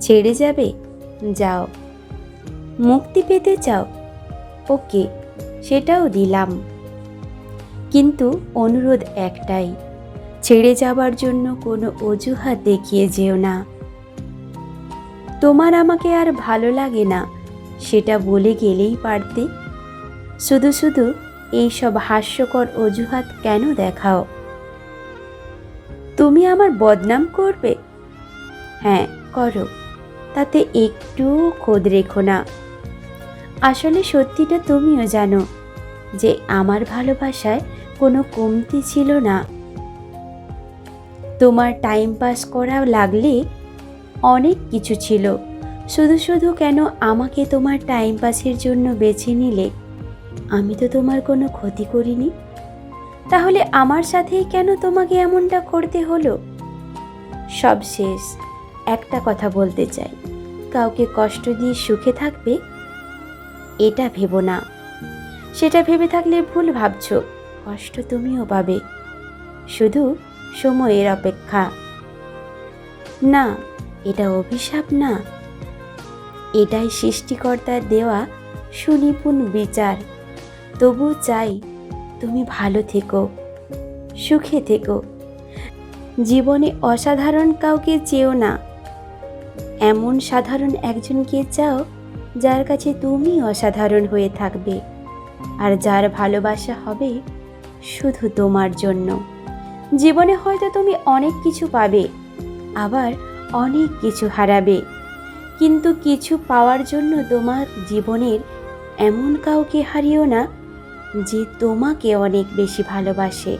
ছেড়ে যাবে? যাও। মুক্তি পেতে চাও? ওকে, সেটাও দিলাম। কিন্তু অনুরোধ একটাই, ছেড়ে যাবার জন্য কোনো অজুহাত দেখিয়ে যেও না। তোমার আমাকে আর ভালো লাগে না, সেটা বলে গেলেই পারতে। শুধু শুধু এইসব হাস্যকর অজুহাত কেন দেখাও? তুমি আমার বদনাম করবে? হ্যাঁ করো। তাতে একটু খোদ রেখো না। আসলে সত্যিটা তুমিও জানো যে আমার ভালোবাসায় কোনো কমতি ছিল না। তোমার টাইম পাস করা লাগলে অনেক কিছু ছিল। শুধু শুধু কেন আমাকে তোমার টাইম পাসের জন্য বেছে নিলে? আমি তো তোমার কোনো ক্ষতি করিনি। তাহলে আমার সাথেই কেন তোমাকে এমনটা করতে হলো? সব শেষ একটা কথা বলতে চাই। কাউকে কষ্ট দিয়ে সুখে থাকবে, এটা ভেবো না। সেটা ভেবে থাকলে ভুল ভাবছ, কষ্ট তুমিও পাবে। শুধু সময়ের অপেক্ষা। না, এটা অভিশাপ না। এটাই সৃষ্টিকর্তার দেওয়া সুনিপুণ বিচার। তবু চাই তুমি ভালো থেকো, সুখে থেকো। জীবনে অসাধারণ কাউকে চেও না। এমন সাধারণ একজনকে চাও যার কাছে তুমি অসাধারণ হয়ে থাকবে। আর যার ভালোবাসা হবে শুধু তোমার জন্য। জীবনে হয়তো তুমি অনেক কিছু পাবে, আবার অনেক কিছু হারাবে। কিন্তু কিছু পাওয়ার জন্য তোমার জীবনের এমন কাউকে হারিও না যে তোমাকে অনেক বেশি ভালোবাসে।